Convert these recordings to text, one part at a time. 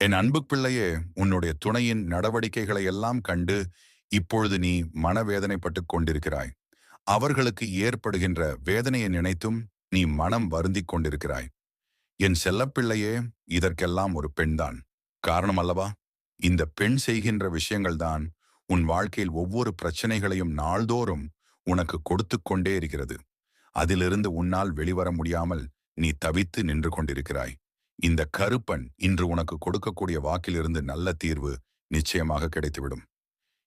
என் அன்பு பிள்ளையே உன்னுடைய துணையின் நடவடிக்கைகளை எல்லாம் கண்டு இப்பொழுது நீ மனவேதனைப்பட்டு கொண்டிருக்கிறாய். அவர்களுக்கு ஏற்படுகின்ற வேதனையை நினைத்தும் நீ மனம் வருந்திக் கொண்டிருக்கிறாய். என் செல்லப்பிள்ளையே இதற்கெல்லாம் ஒரு பெண்தான் காரணம் அல்லவா இந்த பெண் செய்கின்ற விஷயங்கள்தான் உன் வாழ்க்கையில் ஒவ்வொரு பிரச்சனைகளையும் நாள்தோறும் உனக்கு கொடுத்து கொண்டே இருக்கிறது. அதிலிருந்து உன்னால் வெளிவர முடியாமல் நீ தவித்து நின்று கொண்டிருக்கிறாய். இந்த கருப்பன் இன்று உனக்கு கொடுக்கக்கூடிய வாக்கிலிருந்து நல்ல தீர்வு நிச்சயமாக கிடைத்துவிடும்.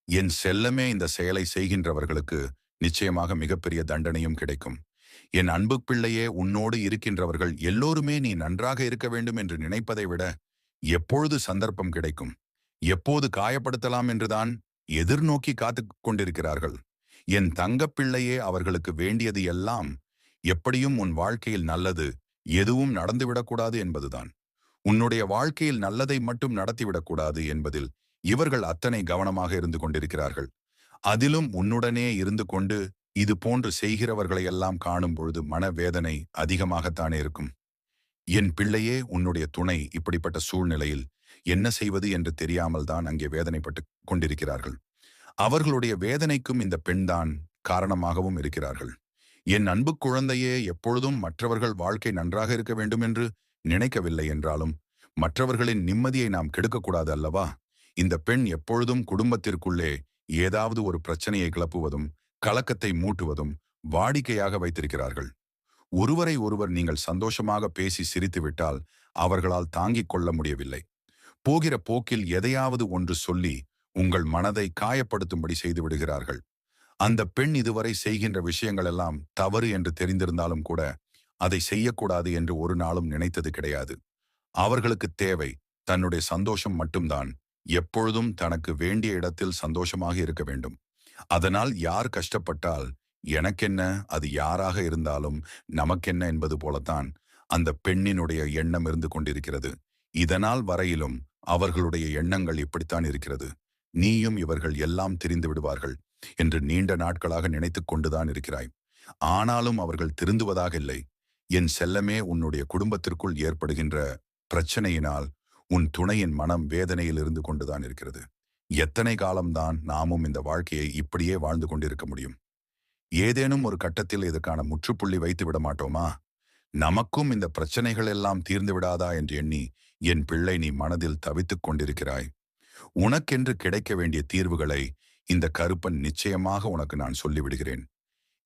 என் செல்லமே இந்த செயலை செய்கின்றவர்களுக்கு நிச்சயமாக மிகப்பெரிய தண்டனையும் கிடைக்கும். என் அன்பு பிள்ளையே உன்னோடு இருக்கின்றவர்கள் எல்லோருமே நீ நன்றாக இருக்க வேண்டும் என்று நினைப்பதை விட எப்பொழுது சந்தர்ப்பம் கிடைக்கும்? எப்போது காயப்படுத்தலாம் என்றுதான் எதிர்நோக்கி காத்துக் கொண்டிருக்கிறார்கள். என் தங்கப்பிள்ளையே அவர்களுக்கு வேண்டியது எல்லாம் எப்படியும் உன் வாழ்க்கையில் நல்லது எதுவும் நடந்துவிடக்கூடாது என்பதுதான். உன்னுடைய வாழ்க்கையில் நல்லதை மட்டும் நடத்திவிடக்கூடாது என்பதில் இவர்கள் அத்தனை கவனமாக இருந்து கொண்டிருக்கிறார்கள். அதிலும் உன்னுடனே இருந்து கொண்டு இது போன்று செய்கிறவர்களையெல்லாம் காணும் பொழுது மனவேதனை அதிகமாகத்தானே இருக்கும். என் பிள்ளையே உன்னுடைய துணை இப்படிப்பட்ட சூழ்நிலையில் என்ன செய்வது என்று தெரியாமல் தான் அங்கே வேதனைப்பட்டு கொண்டிருக்கிறார்கள். அவர்களுடைய வேதனைக்கும் இந்த பெண்தான் காரணமாகவும் இருக்கிறார்கள். என் அன்பு குழந்தையே எப்பொழுதும் மற்றவர்கள் வாழ்க்கை நன்றாக இருக்க வேண்டும் என்று நினைக்கவில்லை என்றாலும் மற்றவர்களின் நிம்மதியை நாம் கெடுக்கக்கூடாது அல்லவா? இந்த பெண் எப்பொழுதும் குடும்பத்திற்குள்ளே ஏதாவது ஒரு பிரச்சனையை கிளப்புவதும் கலக்கத்தை மூட்டுவதும் வாடிக்கையாக வைத்திருக்கிறார்கள். ஒருவரை ஒருவர் நீங்கள் சந்தோஷமாக பேசி சிரித்துவிட்டால் அவர்களால் தாங்கிக் கொள்ள முடியவில்லை. போகிற போக்கில் எதையாவது ஒன்று சொல்லி உங்கள் மனதை காயப்படுத்தும்படி செய்து விடுகிறார்கள். அந்த பெண் இதுவரை செய்கின்ற விஷயங்கள் எல்லாம் தவறு என்று தெரிந்திருந்தாலும் கூட அதை செய்யக்கூடாது என்று ஒரு நாளும் நினைத்தது கிடையாது. அவர்களுக்கு தேவை தன்னுடைய சந்தோஷம் மட்டும்தான். எப்பொழுதும் தனக்கு வேண்டிய இடத்தில் சந்தோஷமாக இருக்க வேண்டும். அதனால் யார் கஷ்டப்பட்டால் எனக்கென்ன அது யாராக இருந்தாலும் நமக்கென்ன என்பது போலத்தான் அந்த பெண்ணினுடைய எண்ணம் இருந்து கொண்டிருக்கிறது. இதனால் வரையிலும் அவர்களுடைய எண்ணங்கள் இப்படித்தான் இருக்கிறது. நீயும் இவர்கள் எல்லாம் தெரிந்து விடுவார்கள். என்று நீண்ட நாட்களாக நினைத்துக் கொண்டுதான் இருக்கிறாய். ஆனாலும் அவர்கள் திருந்துவதாக இல்லை. என் செல்லமே உன்னுடைய குடும்பத்திற்குள் ஏற்படுகின்ற பிரச்சனையினால் உன் துணையின் மனம் வேதனையில் இருந்து கொண்டுதான் இருக்கிறது. எத்தனை காலம்தான் நாமும் இந்த வாழ்க்கையை இப்படியே வாழ்ந்து கொண்டிருக்க முடியும்? ஏதேனும் ஒரு கட்டத்தில் இதற்கான முற்றுப்புள்ளி வைத்து விட மாட்டோமா? நமக்கும் இந்த பிரச்சனைகள் எல்லாம் தீர்ந்து விடாதா என்று எண்ணி என் பிள்ளை நீ மனதில் தவித்துக் கொண்டிருக்கிறாய். உனக்கென்று கிடைக்க வேண்டிய தீர்வுகளை இந்த கருப்பன் நிச்சயமாக உனக்கு நான் சொல்லிவிடுகிறேன்.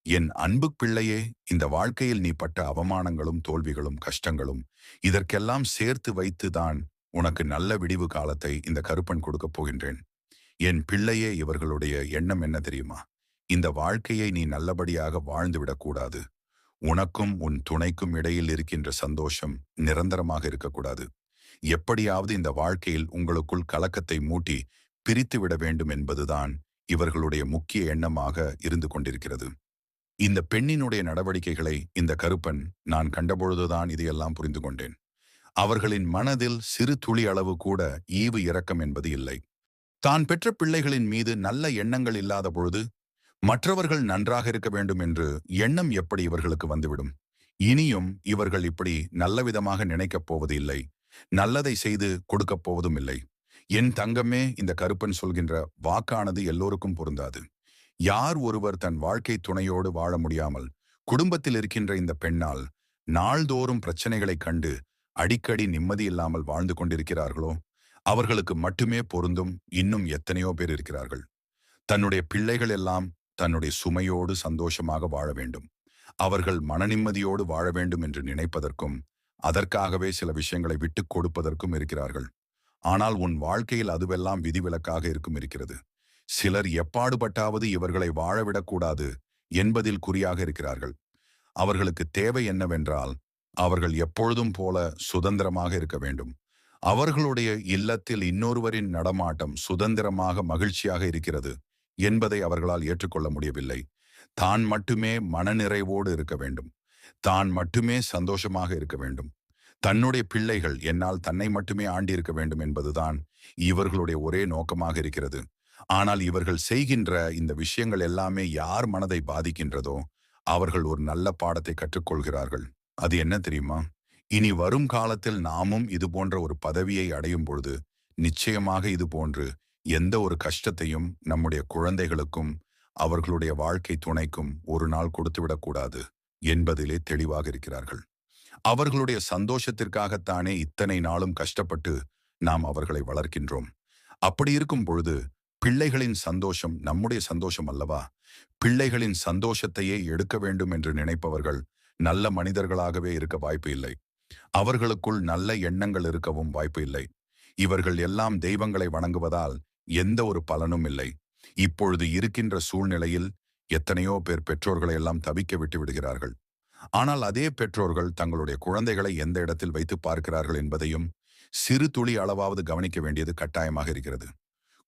என் அன்பு பிள்ளையே இந்த வாழ்க்கையில் நீ பட்ட அவமானங்களும் தோல்விகளும் கஷ்டங்களும் இதற்கெல்லாம் சேர்த்து வைத்துதான் உனக்கு நல்ல விடிவு காலத்தை இந்த கருப்பன் கொடுக்கப் போகின்றேன். என் பிள்ளையே இவர்களுடைய எண்ணம் என்ன தெரியுமா? இந்த வாழ்க்கையை நீ நல்லபடியாக வாழ்ந்துவிடக்கூடாது உனக்கும் உன் துணைக்கும் இடையில் இருக்கின்ற சந்தோஷம் நிரந்தரமாக இருக்கக்கூடாது. எப்படியாவது இந்த வாழ்க்கையில் உங்களுக்குள் கலக்கத்தை மூட்டி பிரித்து விட வேண்டும் என்பதுதான் இவர்களுடைய முக்கிய எண்ணமாக இருந்து கொண்டிருக்கிறது. இந்த பெண்ணினுடைய நடவடிக்கைகளை இந்த கருப்பன் நான் கண்டபொழுதுதான் இதையெல்லாம் புரிந்து கொண்டேன். அவர்களின் மனதில் சிறு துளி அளவு கூட ஈவு இரக்கம் என்பது இல்லை. தான் பெற்ற பிள்ளைகளின் மீது நல்ல எண்ணங்கள் இல்லாத பொழுது மற்றவர்கள் நன்றாக இருக்க வேண்டும் என்று எண்ணம் எப்படி இவர்களுக்கு வந்துவிடும்? இனியும் இவர்கள் இப்படி நல்ல விதமாக நினைக்கப் போவது இல்லை நல்லதை செய்து கொடுக்கப் போவதும் இல்லை. என் தங்கமே இந்த கருப்பன் சொல்கின்ற வாக்கானது எல்லோருக்கும் பொருந்தாது. யார் ஒருவர் தன் வாழ்க்கை துணையோடு வாழ முடியாமல் குடும்பத்தில் இருக்கின்ற இந்த பெண்ணால் நாள்தோறும் பிரச்சனைகளைக் கண்டு அடிக்கடி நிம்மதி இல்லாமல் வாழ்ந்து கொண்டிருக்கிறார்களோ? அவர்களுக்கு மட்டுமே பொருந்தும் இன்னும் எத்தனையோ பேர் இருக்கிறார்கள். தன்னுடைய பிள்ளைகள் எல்லாம் தன்னுடைய சுமையோடு சந்தோஷமாக வாழ வேண்டும். அவர்கள் மனநிம்மதியோடு வாழ வேண்டும் என்று நினைப்பதற்கும் அதற்காகவே சில விஷயங்களை விட்டுக் கொடுப்பதற்கும் இருக்கிறார்கள். ஆனால் உன் வாழ்க்கையில் அதுவெல்லாம் விதிவிலக்காக இருக்கும் இருக்கிறது. சிலர் எப்பாடுபட்டாவது இவர்களை வாழவிடக்கூடாது என்பதில் குறியாக இருக்கிறார்கள். அவர்களுக்கு தேவை என்னவென்றால் அவர்கள் எப்பொழுதும் போல சுதந்திரமாக இருக்க வேண்டும். அவர்களுடைய இல்லத்தில் இன்னொருவரின் நடமாட்டம் சுதந்திரமாக மகிழ்ச்சியாக இருக்கிறது என்பதை அவர்களால் ஏற்றுக்கொள்ள முடியவில்லை. தான் மட்டுமே மனநிறைவோடு இருக்க வேண்டும். தான் மட்டுமே சந்தோஷமாக இருக்க வேண்டும். தன்னுடைய பிள்ளைகள் என்னால் தன்னை மட்டுமே ஆண்டிருக்க வேண்டும் என்பதுதான் இவர்களுடைய ஒரே நோக்கமாக இருக்கிறது. ஆனால் இவர்கள் செய்கின்ற இந்த விஷயங்கள் எல்லாமே யார் மனதை பாதிக்கின்றதோ அவர்கள் ஒரு நல்ல பாடத்தை கற்றுக்கொள்கிறார்கள். அது என்ன தெரியுமா? இனி வரும் காலத்தில் நாமும் இது போன்ற ஒரு பதவியை அடையும் பொழுது நிச்சயமாக இது போன்று எந்த ஒரு கஷ்டத்தையும் நம்முடைய குழந்தைகளுக்கும் அவர்களுடைய வாழ்க்கை துணைக்கும் ஒரு நாள் கொடுத்துவிடக்கூடாது என்பதிலே தெளிவாக இருக்கிறார்கள். அவர்களுடைய சந்தோஷத்திற்காகத்தானே இத்தனை நாளும் கஷ்டப்பட்டு நாம் அவர்களை வளர்க்கின்றோம். அப்படி இருக்கும் பொழுது பிள்ளைகளின் சந்தோஷம் நம்முடைய சந்தோஷம் அல்லவா? பிள்ளைகளின் சந்தோஷத்தையே எடுக்க வேண்டும் என்று நினைப்பவர்கள் நல்ல மனிதர்களாகவே இருக்க வாய்ப்பு இல்லை. அவர்களுக்குள் நல்ல எண்ணங்கள் இருக்கவும் வாய்ப்பு இல்லை. இவர்கள் எல்லாம் தெய்வங்களை வணங்குவதால் எந்த ஒரு பலனும் இல்லை. இப்பொழுது இருக்கின்ற சூழ்நிலையில் எத்தனையோ பேர் பெற்றோர்களை எல்லாம் தவிக்க விட்டு விடுகிறார்கள். ஆனால் அதே பெற்றோர்கள் தங்களுடைய குழந்தைகளை எந்த இடத்தில் வைத்து பார்க்கிறார்கள் என்பதையும் சிறு துளி அளவாவது கவனிக்க வேண்டியது கட்டாயமாக இருக்கிறது.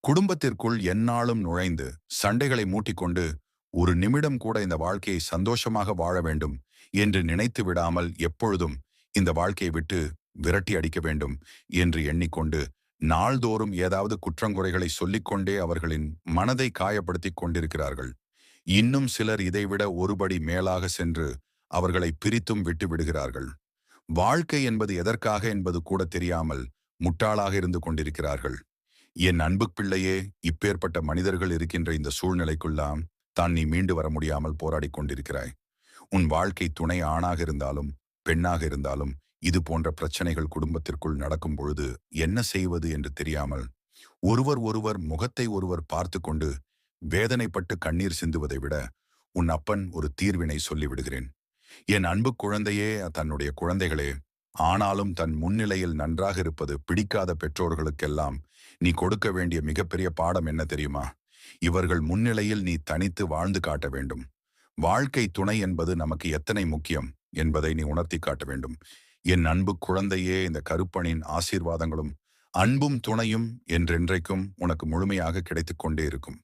குடும்பத்திற்குள் எந்நாளும் நுழைந்து சண்டைகளை மூட்டிக்கொண்டு ஒரு நிமிடம் கூட இந்த வாழ்க்கையை சந்தோஷமாக வாழ வேண்டும் என்று நினைத்து விடாமல் எப்பொழுதும் இந்த வாழ்க்கையை விட்டு விரட்டி அடிக்க வேண்டும் என்று எண்ணிக்கொண்டு நாள்தோறும் ஏதாவது குற்றங்குறைகளை சொல்லிக்கொண்டே அவர்களின் மனதை காயப்படுத்திக் கொண்டிருக்கிறார்கள். இன்னும் சிலர் இதைவிட ஒருபடி மேலாக சென்று அவர்களை பிரித்தும் விட்டு விடுகிறார்கள் வாழ்க்கை என்பது எதற்காக என்பது கூட தெரியாமல் முட்டாளாக இருந்து கொண்டிருக்கிறார்கள். என் அன்பு பிள்ளையே இப்பேற்பட்ட மனிதர்கள் இருக்கின்ற இந்த சூழ்நிலைக்குள்ளாம் தான் நீ மீண்டு வர முடியாமல் போராடிக் கொண்டிருக்கிறாய். உன் வாழ்க்கை துணை ஆணாக இருந்தாலும் பெண்ணாக இருந்தாலும் இது போன்ற பிரச்சனைகள் குடும்பத்திற்குள் நடக்கும் பொழுது என்ன செய்வது என்று தெரியாமல் ஒருவர் ஒருவர் முகத்தை ஒருவர் பார்த்து கொண்டு வேதனைப்பட்டு கண்ணீர் சிந்துவதை விட உன் அப்பன் ஒரு தீர்வினை சொல்லிவிடுகிறேன். என் அன்பு குழந்தையே தன்னுடைய குழந்தைகளே ஆனாலும் தன் முன்னிலையில் நன்றாக இருப்பது பிடிக்காத பெற்றோர்களுக்கெல்லாம் நீ கொடுக்க வேண்டிய மிகப்பெரிய பாடம் என்ன தெரியுமா? இவர்கள் முன்னிலையில் நீ தனித்து வாழ்ந்து காட்ட வேண்டும். வாழ்க்கை துணை என்பது நமக்கு எத்தனை முக்கியம் என்பதை நீ உணர்த்தி காட்ட வேண்டும். என் அன்பு குழந்தையே இந்த கருப்பனின் ஆசீர்வாதங்களும் அன்பும் துணையும் என்றென்றைக்கும் உனக்கு முழுமையாக கிடைத்துக் கொண்டே இருக்கும்.